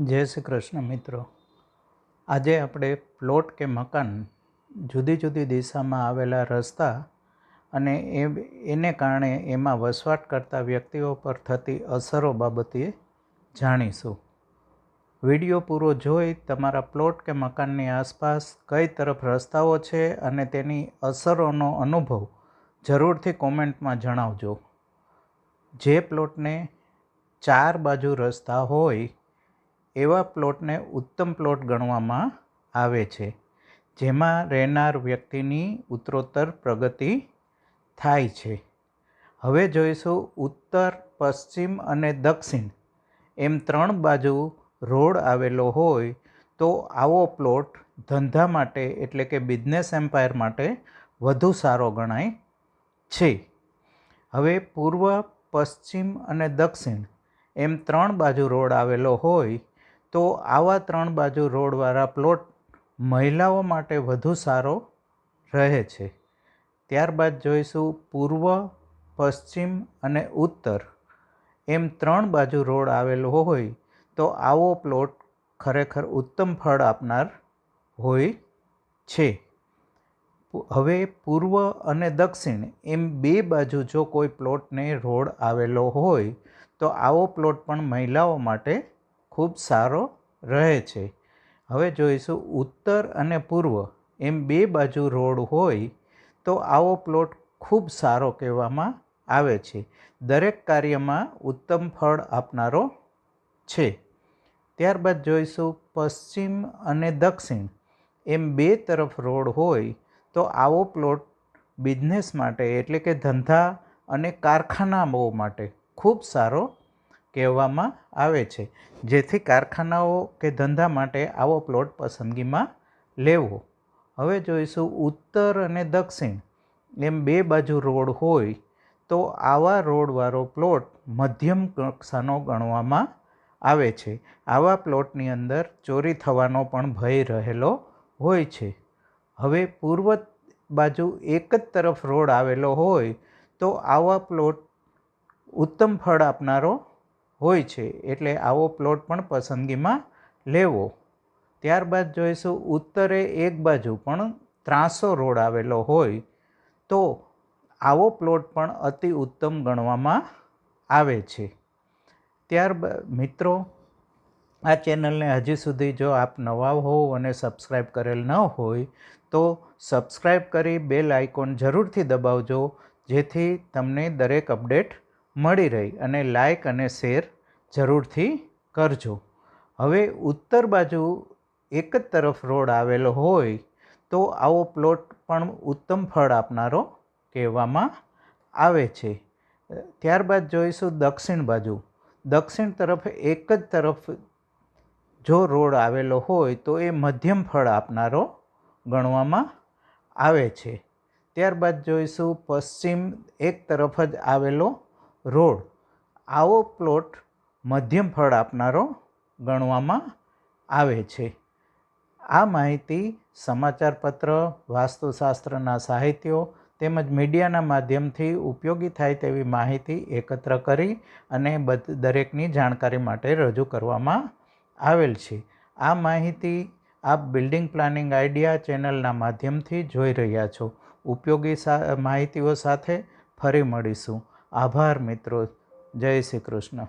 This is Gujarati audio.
જય શ્રી કૃષ્ણ મિત્રો. આજે આપણે પ્લોટ કે મકાન જુદી જુદી દિશામાં આવેલા રસ્તા અને એ એને કારણે એમાં વસવાટ કરતા વ્યક્તિઓ પર થતી અસરો બાબતે જાણીશું. વીડિયો પૂરો જોઈ તમારા પ્લોટ કે મકાનની આસપાસ કઈ તરફ રસ્તાઓ છે અને તેની અસરોનો અનુભવ જરૂરથી કોમેન્ટમાં જણાવજો. જે પ્લોટને ચાર બાજુ રસ્તા હોય એવા પ્લોટને ઉત્તમ પ્લોટ ગણવામાં આવે છે, જેમાં રહેનાર વ્યક્તિની ઉત્તરોત્તર પ્રગતિ થાય છે. હવે જોઈશું ઉત્તર, પશ્ચિમ અને દક્ષિણ. એમ ત્રણ બાજુ રોડ આવેલો હોય તો આવો પ્લોટ ધંધા માટે એટલે કે બિઝનેસ એમ્પાયર માટે વધુ સારો ગણાય છે. હવે પૂર્વ, પશ્ચિમ અને દક્ષિણ. એમ ત્રણ બાજુ રોડ આવેલો હોય તો આવા ત્રણ બાજુ રોડવાળા પ્લોટ મહિલાઓ માટે વધુ સારો રહે છે. ત્યારબાદ જોઈશું પૂર્વ, પશ્ચિમ અને ઉત્તર. એમ ત્રણ બાજુ રોડ આવેલો હોય તો આવો પ્લોટ ખરેખર ઉત્તમ ફળ આપનાર હોય છે. હવે પૂર્વ અને દક્ષિણ એમ બે બાજુ જો કોઈ પ્લોટને રોડ આવેલો હોય તો આવો પ્લોટ પણ મહિલાઓ માટે ખૂબ સારો રહે છે. હવે જોઈશું ઉત્તર અને પૂર્વ. એમ બે બાજુ રોડ હોય તો આવો પ્લોટ ખૂબ સારો કહેવામાં આવે છે. દરેક કાર્યમાં ઉત્તમ ફળ આપનારો છે. ત્યારબાદ જોઈશું પશ્ચિમ અને દક્ષિણ. એમ બે તરફ રોડ હોય તો આવો પ્લોટ બિઝનેસ માટે એટલે કે ધંધા અને કારખાનાઓ માટે ખૂબ સારો કહેવામાં આવે છે. જેથી કારખાનાઓ કે ધંધા માટે આવો પ્લોટ પસંદગીમાં લેવો. હવે જોઈશું ઉત્તર અને દક્ષિણ. એમ બે બાજુ રોડ હોય તો આવા રોડવાળો પ્લોટ મધ્યમ કક્ષાનો ગણવામાં આવે છે. આવા પ્લોટની અંદર ચોરી થવાનો પણ ભય રહેલો હોય છે. હવે પૂર્વ બાજુ એક જ તરફ રોડ આવેલો હોય તો આવા પ્લોટ ઉત્તમ ફળ આપનારો હોય છે એટલે આવો પ્લોટ પણ પસંદગીમાં લેવો. ત્યારબાદ જોઈશું ઉત્તરે એક બાજુ પણ ત્રાસો રોડ આવેલો હોય તો આવો પ્લોટ પણ અતિ ઉત્તમ ગણવામાં આવે છે. ત્યારબાદ મિત્રો, આ ચેનલને હજી સુધી જો આપ નવા હોવ અને સબસ્ક્રાઈબ કરેલ ન હોય તો સબસ્ક્રાઈબ કરી બેલ આઇકોન જરૂરથી દબાવજો જેથી તમને દરેક અપડેટ મળી રહી અને લાઇક અને શેર જરૂરથી કરજો. હવે ઉત્તર બાજુ એક જ તરફ રોડ આવેલો હોય તો આવો પ્લોટ પણ ઉત્તમ ફળ આપનારો કહેવામાં આવે છે. ત્યારબાદ જોઈશું દક્ષિણ બાજુ. દક્ષિણ તરફ એક જ તરફ જો રોડ આવેલો હોય તો એ મધ્યમ ફળ આપનારો ગણવામાં આવે છે. ત્યારબાદ જોઈશું પશ્ચિમ એક તરફ જ આવેલો રોડ. આવો પ્લોટ મધ્યમ ફળ આપનારો ગણવામાં આવે છે. આ માહિતી સમાચારપત્ર વાસ્તુશાસ્ત્રના સાહિત્યો તેમજ મીડિયાના માધ્યમથી ઉપયોગી થાય તેવી માહિતી એકત્ર કરી અને દરેકની જાણકારી માટે રજૂ કરવામાં આવેલ છે. આ માહિતી આપ બિલ્ડિંગ પ્લાનિંગ આઈડિયા ચેનલના માધ્યમથી જોઈ રહ્યા છો. ઉપયોગી માહિતીઓ સાથે ફરી મળીશું. આભાર મિત્રો. જય શ્રી કૃષ્ણ.